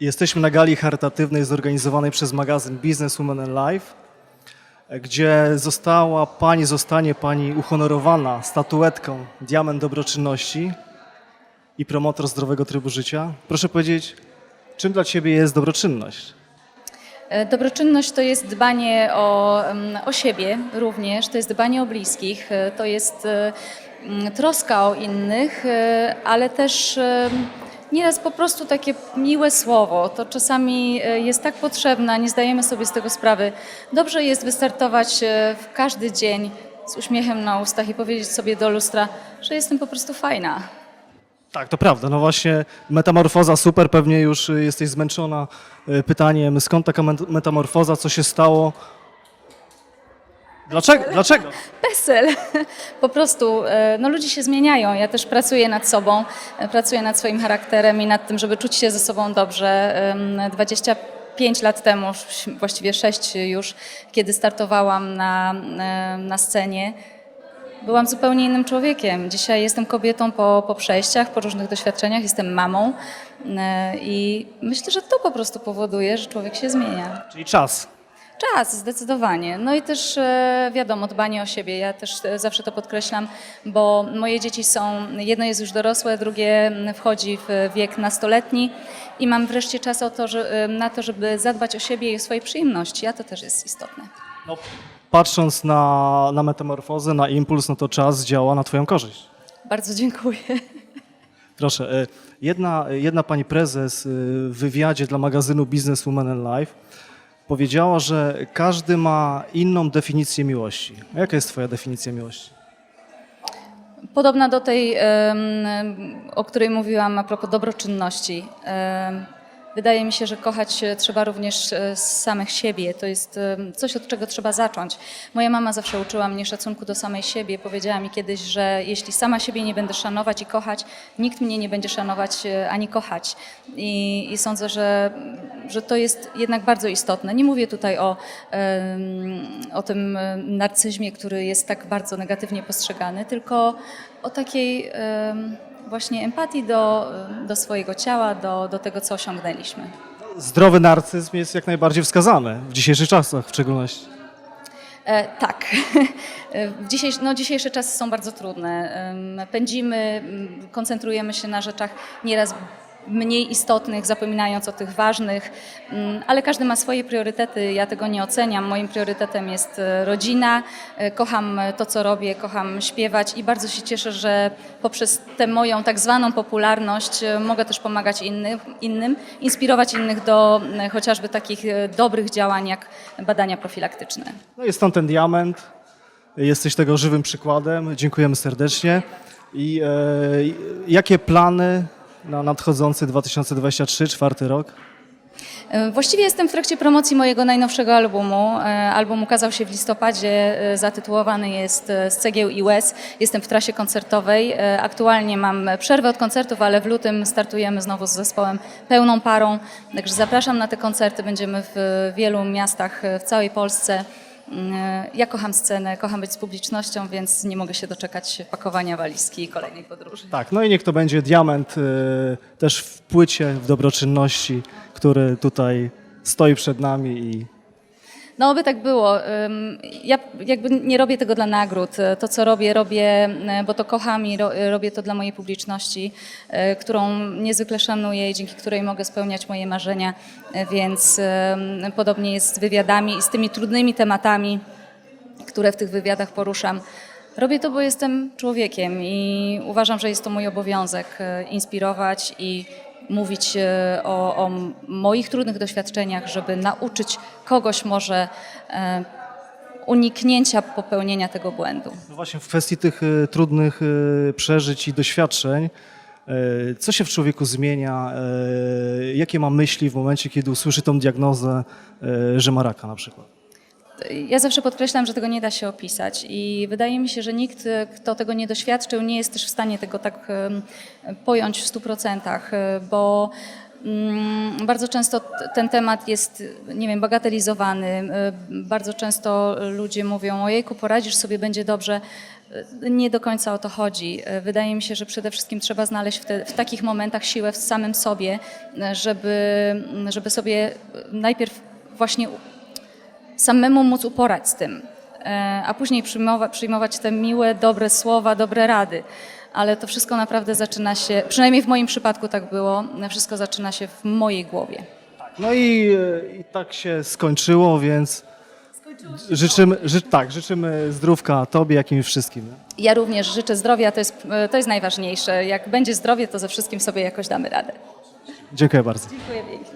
Jesteśmy na gali charytatywnej zorganizowanej przez magazyn Business Women and Life, gdzie została pani, zostanie pani uhonorowana statuetką Diament Dobroczynności i promotor zdrowego trybu życia. Proszę powiedzieć, czym dla ciebie jest dobroczynność? E, Dobroczynność to jest dbanie o, mm, o siebie również, to jest dbanie o bliskich, e, to jest e, mm, troska o innych, ale też nieraz po prostu takie miłe słowo. To czasami e, jest tak potrzebne, nie zdajemy sobie z tego sprawy. Dobrze jest wystartować e, w każdy dzień z uśmiechem na ustach i powiedzieć sobie do lustra, że jestem po prostu fajna. Tak, to prawda. No właśnie, metamorfoza super, pewnie już y, jesteś zmęczona pytaniem, skąd taka met- metamorfoza, co się stało? Dlaczego? Dlaczego? PESEL. Po prostu e, no, ludzie się zmieniają. Ja też pracuję nad sobą, e, pracuję nad swoim charakterem i nad tym, żeby czuć się ze sobą dobrze. Em, 25 lat temu, właściwie 6 już, kiedy startowałam na, e, na scenie, byłam zupełnie innym człowiekiem. Dzisiaj jestem kobietą po, po przejściach, po różnych doświadczeniach, jestem mamą i myślę, że to po prostu powoduje, że człowiek się zmienia. Czyli czas. Czas, zdecydowanie. No i też e, wiadomo, dbanie o siebie. Ja też e, zawsze to podkreślam, bo moje dzieci są, jedno jest już dorosłe, drugie mm, wchodzi w wiek nastoletni i mam wreszcie czas to, że, e, na to, żeby zadbać o siebie i o swoje przyjemności, a to też jest istotne. No, patrząc na, na metamorfozę, na impuls, no to czas działa na twoją korzyść. Bardzo dziękuję. Proszę, jedna, jedna pani prezes w wywiadzie dla magazynu Business Women and Life powiedziała, że każdy ma inną definicję miłości. Jaka jest twoja definicja miłości? Podobna do tej, o której mówiłam a propos dobroczynności. Wydaje mi się, że kochać trzeba również e, z samych siebie. To jest coś, od czego trzeba zacząć. Moja mama zawsze uczyła mnie szacunku do samej siebie. Powiedziała mi kiedyś, że jeśli sama siebie nie będę szanować i kochać, nikt mnie nie będzie szanować e, ani kochać. I, i sądzę, że, że to jest jednak bardzo istotne. Nie mówię tutaj o, o tym narcyzmie, który jest tak bardzo negatywnie postrzegany, tylko o takiej właśnie empatii do, do swojego ciała, do, do tego, co osiągnęliśmy. Zdrowy narcyzm jest jak najbardziej wskazany w dzisiejszych czasach w szczególności. E, tak. No, dzisiejsze czasy są bardzo trudne. Pędzimy, koncentrujemy się na rzeczach nieraz mniej istotnych, zapominając o tych ważnych, Mm, ale każdy ma swoje priorytety. Ja tego nie oceniam. Moim priorytetem jest e, rodzina. E, Kocham to, co robię, kocham śpiewać i bardzo się cieszę, że poprzez tę moją tak zwaną popularność e, mogę też pomagać innym, innym inspirować innych do chociażby takich dobrych działań jak badania profilaktyczne. No jest stąd ten diament. Jesteś tego żywym przykładem. Dziękujemy serdecznie. I e, jakie plany na nadchodzący 2023, czwarty rok? E, Właściwie jestem w trakcie promocji mojego najnowszego albumu. E, Album ukazał się w listopadzie, e, zatytułowany jest Z cegieł i łez. Jestem w trasie koncertowej. Aktualnie mam przerwę od koncertów, ale w lutym startujemy znowu z zespołem pełną parą. Także zapraszam na te koncerty. Będziemy w wielu miastach w całej Polsce. Ja kocham scenę, kocham być z publicznością, więc nie mogę się doczekać pakowania walizki i kolejnej podróży. Tak, no i niech to będzie diament e, też w płycie, w dobroczynności, który tutaj stoi przed nami i No, by tak było. Ja jakby nie robię tego dla nagród. To, co robię, robię, y, bo to kocham i ro, robię to dla mojej publiczności, y, którą niezwykle szanuję i dzięki której mogę spełniać moje marzenia. Więc podobnie jest z wywiadami i z tymi trudnymi tematami, które w tych wywiadach poruszam. Robię to, bo jestem człowiekiem i uważam, że jest to mój obowiązek e, inspirować i mówić e, o, o moich trudnych doświadczeniach, żeby nauczyć kogoś może e, uniknięcia popełnienia tego błędu. no właśnie w kwestii tych e, trudnych przeżyć i doświadczeń, co się w człowieku zmienia, jakie ma myśli w momencie, kiedy usłyszy tą diagnozę, że ma raka na przykład? Ja zawsze podkreślam, że tego nie da się opisać i wydaje mi się, że nikt, kto tego nie doświadczył, nie jest też w stanie tego tak pojąć w stu procentach, e, bo mm, bardzo często ten temat jest, nie wiem, bagatelizowany. Bardzo często ludzie mówią, ojejku, poradzisz sobie, będzie dobrze. nie do końca o to chodzi. Wydaje mi się, że przede wszystkim trzeba znaleźć w, te, w takich momentach siłę w samym sobie, żeby, żeby sobie najpierw właśnie samemu móc uporać z tym, e, a później przyjmować, przyjmować te miłe, dobre słowa, dobre rady. Ale to wszystko naprawdę zaczyna się, przynajmniej w moim przypadku tak było, wszystko zaczyna się w mojej głowie. No i, e, i tak się skończyło, więc życzymy, ży, tak, życzymy zdrówka Tobie, jak i wszystkim. Ja również życzę zdrowia, to jest, to jest najważniejsze. Jak będzie zdrowie, to ze wszystkim sobie jakoś damy radę. Dziękuję bardzo. Dziękuję pięknie.